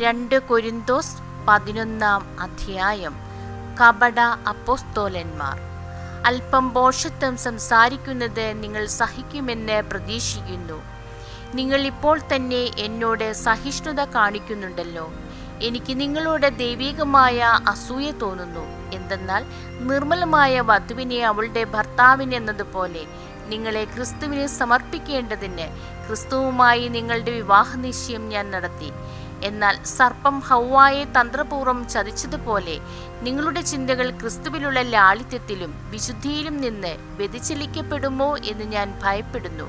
രണ്ട് കൊരിന്തോസ് പതിനൊന്നാം അധ്യായം. കപട അപ്പോസ്തോലന്മാർ. അല്പം പോഷത്വം സംസാരിക്കുന്നത് നിങ്ങൾ സഹിക്കുമെന്ന് പ്രതീക്ഷിക്കുന്നു. നിങ്ങൾ ഇപ്പോൾ തന്നെ എന്നോട് സഹിഷ്ണുത കാണിക്കുന്നുണ്ടല്ലോ. എനിക്ക് നിങ്ങളോട് ദൈവികമായ അസൂയ തോന്നുന്നു. എന്തെന്നാൽ നിർമ്മലമായ വധുവിനെ അവളുടെ ഭർത്താവിന് എന്നതുപോലെ നിങ്ങളെ ക്രിസ്തുവിനെ സമർപ്പിക്കേണ്ടതിന് ക്രിസ്തുവുമായി നിങ്ങളുടെ വിവാഹ നിശ്ചയം ഞാൻ നടത്തി. എന്നാൽ സർപ്പം ഹൗവായെ തന്ത്രപൂർവം ചതിച്ചതുപോലെ നിങ്ങളുടെ ചിന്തകൾ ക്രിസ്തുവിലുള്ള ലാളിത്യത്തിലും വിശുദ്ധിയിലും നിന്ന് വ്യതിചലിക്കപ്പെടുമോ എന്ന് ഞാൻ ഭയപ്പെടുന്നു.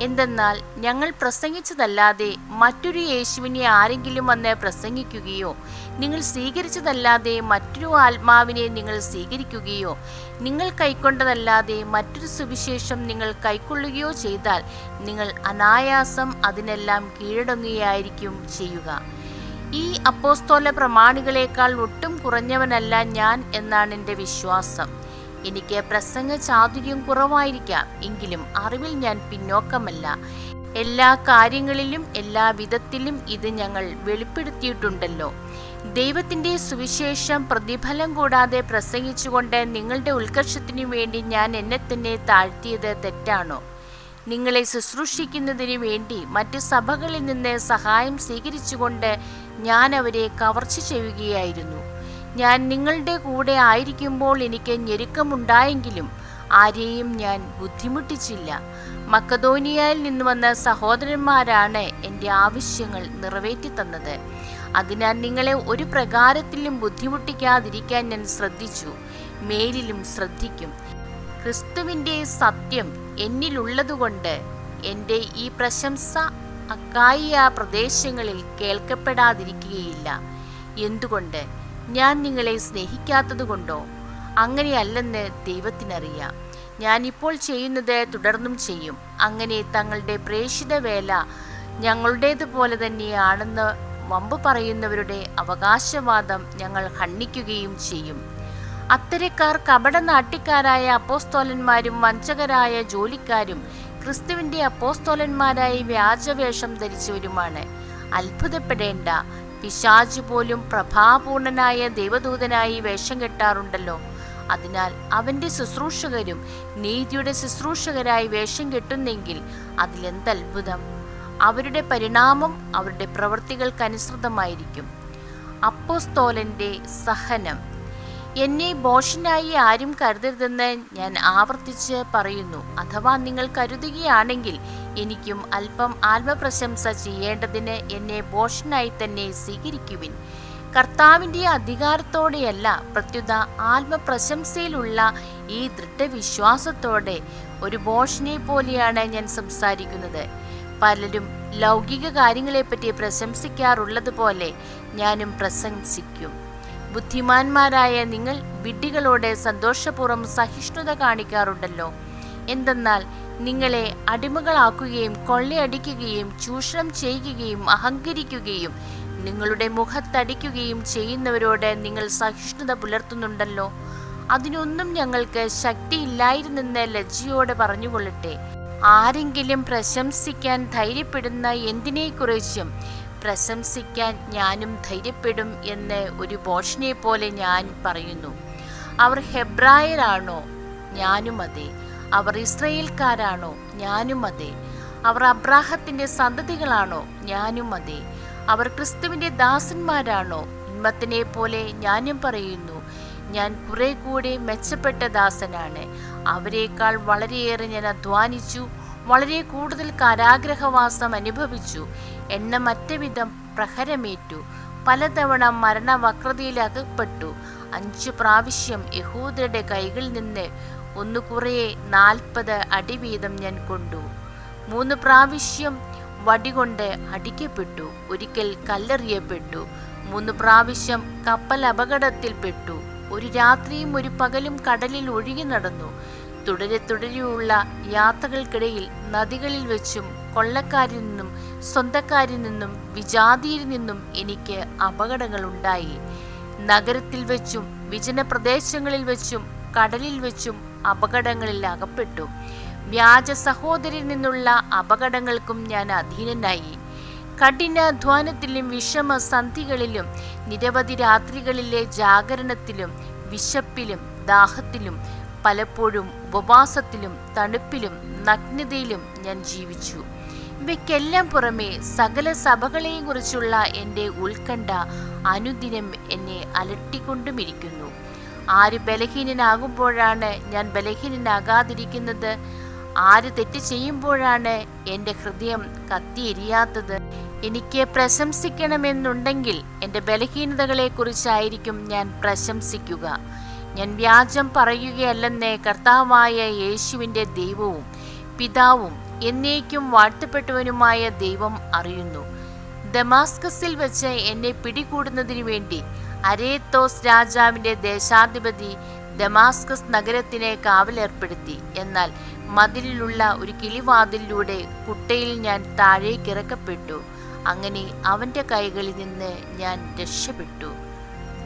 എന്തെന്നാൽ ഞങ്ങൾ പ്രസംഗിച്ചതല്ലാതെ മറ്റൊരു യേശുവിനെ ആരെങ്കിലും വന്ന് പ്രസംഗിക്കുകയോ നിങ്ങൾ സ്വീകരിച്ചതല്ലാതെ മറ്റൊരു ആത്മാവിനെ നിങ്ങൾ സ്വീകരിക്കുകയോ നിങ്ങൾ കൈക്കൊണ്ടതല്ലാതെ മറ്റൊരു സുവിശേഷം നിങ്ങൾ കൈക്കൊള്ളുകയോ ചെയ്താൽ നിങ്ങൾ അനായാസം അതിനെല്ലാം കീഴടങ്ങുകയായിരിക്കും ചെയ്യുക. ഈ അപ്പോസ്തോല പ്രമാണികളെക്കാൾ ഒട്ടും കുറഞ്ഞവനല്ല ഞാൻ എന്നാണ് എന്റെ വിശ്വാസം. എനിക്ക് പ്രസംഗ ചാതുര്യം കുറവായിരിക്കാം എങ്കിലും അറിവിൽ ഞാൻ പിന്നോക്കമല്ല. എല്ലാ കാര്യങ്ങളിലും എല്ലാ വിധത്തിലും ഇത് ഞങ്ങൾ വെളിപ്പെടുത്തിയിട്ടുണ്ടല്ലോ. ദൈവത്തിന്റെ സുവിശേഷം പ്രതിഫലം കൂടാതെ പ്രസംഗിച്ചുകൊണ്ട് നിങ്ങളുടെ ഉത്കർഷത്തിനു വേണ്ടി ഞാൻ എന്നെ തന്നെ താഴ്ത്തിയത് തെറ്റാണോ? നിങ്ങളെ ശുശ്രൂഷിക്കുന്നതിന് വേണ്ടി മറ്റ് സഭകളിൽ നിന്ന് സഹായം സ്വീകരിച്ചുകൊണ്ട് ഞാൻ അവരെ കവർച്ച ചെയ്യുകയായിരുന്നു. ഞാൻ നിങ്ങളുടെ കൂടെ ആയിരിക്കുമ്പോൾ എനിക്ക് ഞെരുക്കമുണ്ടായെങ്കിലും ആരെയും ഞാൻ ബുദ്ധിമുട്ടിച്ചില്ല. മക്കതോനിയയിൽ നിന്ന് വന്ന സഹോദരന്മാരാണ് എന്റെ ആവശ്യങ്ങൾ നിറവേറ്റി തന്നത്. അതിനാൽ നിങ്ങളെ ഒരു പ്രകാരത്തിലും ബുദ്ധിമുട്ടിക്കാതിരിക്കാൻ ഞാൻ ശ്രദ്ധിച്ചു. മേലിലും ശ്രദ്ധിക്കും. ക്രിസ്തുവിന്റെ സത്യം എന്നിലുള്ളതുകൊണ്ട് എന്റെ ഈ പ്രശംസ അക്കായിയ പ്രദേശങ്ങളിൽ കേൾക്കപ്പെടാതിരിക്കുകയില്ല. എന്തുകൊണ്ട്? ഞാൻ നിങ്ങളെ സ്നേഹിക്കാത്തതുകൊണ്ടോ? അങ്ങനെയല്ലെന്ന് ദൈവത്തിനറിയാം. ഞാൻ ഇപ്പോൾ ചെയ്യുന്നത് തുടർന്നും ചെയ്യും. അങ്ങനെ തങ്ങളുടെ പ്രേക്ഷിത വേല ഞങ്ങളുടേതുപോലെ തന്നെയാണെന്ന് വമ്പ് പറയുന്നവരുടെ അവകാശവാദം ഞങ്ങൾ ഖണ്ഡിക്കുകയും ചെയ്യും. അത്തരക്കാർ കപട നാട്ടിക്കാരായ അപ്പോസ്തോലന്മാരും വഞ്ചകരായ ജോലിക്കാരും ക്രിസ്തുവിന്റെ അപ്പോസ്തോലന്മാരായി വ്യാജവേഷം ധരിച്ചവരുമാണ്. അത്ഭുതപ്പെടേണ്ട പിശാജ് പോലും പ്രഭാപൂർണനായ ദൈവദൂതനായി വേഷം കെട്ടാറുണ്ടല്ലോ. അതിനാൽ അവന്റെ ശുശ്രൂഷകരും നീതിയുടെ ശുശ്രൂഷകരായി വേഷം കെട്ടുന്നെങ്കിൽ അതിലെന്തത്ഭുതം? അവരുടെ പരിണാമം അവരുടെ പ്രവൃത്തികൾക്കനുസൃതമായിരിക്കും. അപ്പോസ്തോലന്റെ സഹനം. എന്നെ ബോഷനായി ആരും കരുതരുതെന്ന് ഞാൻ ആവർത്തിച്ച് പറയുന്നു. അഥവാ നിങ്ങൾ കരുതുകയാണെങ്കിൽ എനിക്കും അല്പം ആത്മപ്രശംസ ചെയ്യേണ്ടതിന് എന്നെ ബോഷനായി തന്നെ സ്വീകരിക്കുവിൻ. കർത്താവിന്റെ അധികാരത്തോടെയല്ല പ്രത്യുത ആത്മപ്രശംസയിലുള്ള ഈ ദൃഢവിശ്വാസത്തോടെ ഒരു ബോഷനെ പോലെയാണ് ഞാൻ സംസാരിക്കുന്നത്. പലരും ലൗകിക കാര്യങ്ങളെപ്പറ്റി പ്രശംസിക്കാറുള്ളത് പോലെ ഞാനും പ്രശംസിക്കും. ബുദ്ധിമാന്മാരായ നിങ്ങൾ വിഡ്ഢികളോട് സന്തോഷപൂർവം സഹിഷ്ണുത കാണിക്കാറുണ്ടല്ലോ. എന്തെന്നാൽ നിങ്ങളെ അടിമകളാക്കുകയും കൊള്ളയടിക്കുകയും ചൂഷണം ചെയ്യുകയും അഹങ്കരിക്കുകയും നിങ്ങളുടെ മുഖത്തടിക്കുകയും ചെയ്യുന്നവരോട് നിങ്ങൾ സഹിഷ്ണുത പുലർത്തുന്നുണ്ടല്ലോ. അതിനൊന്നും ഞങ്ങൾക്ക് ശക്തിയില്ലായിരുന്നെന്ന് ലജ്ജയോടെ പറഞ്ഞുകൊള്ളട്ടെ. ആരെങ്കിലും പ്രശംസിക്കാൻ ധൈര്യപ്പെടുന്ന എന്തിനെക്കുറിച്ചും പ്രശംസിക്കാൻ ഞാനും ധൈര്യപ്പെടും എന്ന് ഒരു ബോഷിനെ പോലെ ഞാൻ പറയുന്നു. അവർ ഹെബ്രായരാണോ? ഞാനും അതെ. അവർ ഇസ്രയേൽക്കാരാണോ? ഞാനും അതെ. അവർ അബ്രാഹത്തിന്റെ സന്തതികളാണോ? ഞാനും അതെ. അവർ ക്രിസ്തുവിന്റെ ദാസന്മാരാണോ? ഇന്മത്തിനെ പോലെ ഞാനും പറയുന്നു ഞാൻ കുറെ കൂടെ മെച്ചപ്പെട്ട ദാസനാണ്. അവരെക്കാൾ വളരെയേറെ ഞാൻ അധ്വാനിച്ചു വളരെ കൂടുതൽ കാരാഗ്രഹവാസം അനുഭവിച്ചു. എണ്ണമറ്റ വിധം പ്രഹരമേറ്റു. പലതവണ മരണവക്രതയിൽ അകപ്പെട്ടു അഞ്ചു പ്രാവശ്യം യഹൂദരുടെ കൈകളിൽ നിന്ന് ഒന്ന് കുറേ നാൽപ്പത് അടി വീതം ഞാൻ കൊണ്ടു. മൂന്ന് പ്രാവശ്യം വടികൊണ്ട് അടിക്കപ്പെട്ടു. ഒരിക്കൽ കല്ലെറിയപ്പെട്ടു. മൂന്ന് പ്രാവശ്യം കപ്പൽ അപകടത്തിൽപ്പെട്ടു ഒരു രാത്രിയും ഒരു പകലും കടലിൽ ഒഴുകി നടന്നു. തുടരെ തുടരെയുള്ള യാത്രകൾക്കിടയിൽ നദികളിൽ വെച്ചും കൊള്ളക്കാരിൽ നിന്നും സ്വന്തക്കാരിൽ നിന്നും വിജാതിയിൽ നിന്നും എനിക്ക് അപകടങ്ങൾ ഉണ്ടായി നഗരത്തിൽ വെച്ചും വിജന പ്രദേശങ്ങളിൽ വെച്ചും കടലിൽ വെച്ചും അപകടങ്ങളിൽ അകപ്പെട്ടു. വ്യാജ സഹോദരിൽ നിന്നുള്ള അപകടങ്ങൾക്കും ഞാൻ അധീനനായി. വിഷമ സന്ധികളിലും നിരവധി രാത്രികളിലെ ജാഗരണത്തിലും വിശപ്പിലും ദാഹത്തിലും പലപ്പോഴും ഉപവാസത്തിലും തണുപ്പിലും നഗ്നതയിലും ഞാൻ ജീവിച്ചു. ഇവയ്ക്കെല്ലാം പുറമെ സകല സഭകളെയും കുറിച്ചുള്ള എന്റെ ഉത്കണ്ഠ അനുദിനം എന്നെ അലട്ടിക്കൊണ്ടുമിരിക്കുന്നു. ആര് ബലഹീനനാകുമ്പോഴാണ് ഞാൻ ബലഹീനനാകാതിരിക്കുന്നത്? ആര് തെറ്റ് ചെയ്യുമ്പോഴാണ് എന്റെ ഹൃദയം കത്തിയെരിയാത്തത്? എനിക്ക് പ്രശംസിക്കണമെന്നുണ്ടെങ്കിൽ എന്റെ ബലഹീനതകളെക്കുറിച്ചായിരിക്കും ഞാൻ പ്രശംസിക്കുക. ഞാൻ വ്യാജം പറയുകയല്ലെന്നേ കർത്താവായ യേശുവിന്റെ ദൈവവും പിതാവും എന്നേക്കും വാഴ്ത്തപ്പെട്ടവനുമായ ദൈവം അറിയുന്നു. ദമാസ്കസിൽ വെച്ച് എന്നെ പിടികൂടുന്നതിനു വേണ്ടി അരേത്തോസ് രാജാവിന്റെ ദേശാധിപതി ദമാസ്കസ് നഗരത്തിനെ കാവലേർപ്പെടുത്തി. എന്നാൽ മതിലിലുള്ള ഒരു കിളിവാതിലിലൂടെ കുട്ടയിൽ ഞാൻ താഴേക്കിറക്കപ്പെട്ടു അങ്ങനെ അവന്റെ കൈകളിൽ നിന്ന് ഞാൻ രക്ഷപ്പെട്ടു.